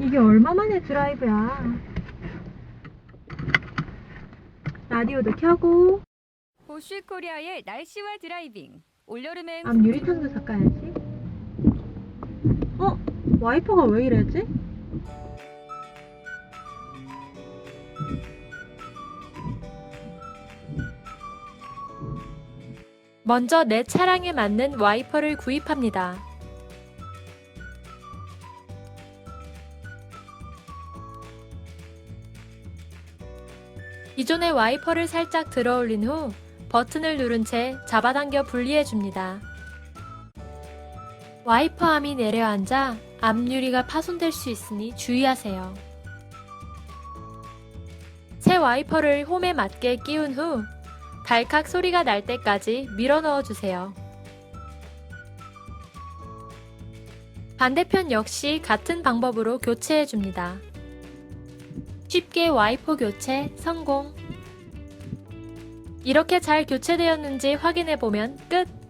이게 얼마만의 드라이브야. 라디오도 켜고 보쉬 코리아의 날씨와 드라이빙. 올여름엔 앞 유리창도 닦아야지. 어? 와이퍼가 왜 이래지? 먼저 내 차량에 맞는 와이퍼를 구입합니다. 기존의 와이퍼를 살짝 들어 올린 후 버튼을 누른 채 잡아당겨 분리해 줍니다. 와이퍼 암이 내려앉아 앞유리가 파손될 수 있으니 주의하세요. 새 와이퍼를 홈에 맞게 끼운 후 달칵 소리가 날 때까지 밀어 넣어 주세요. 반대편 역시 같은 방법으로 교체해 줍니다. 쉽게 와이퍼 교체 성공! 이렇게 잘 교체되었는지 확인해 보면 끝!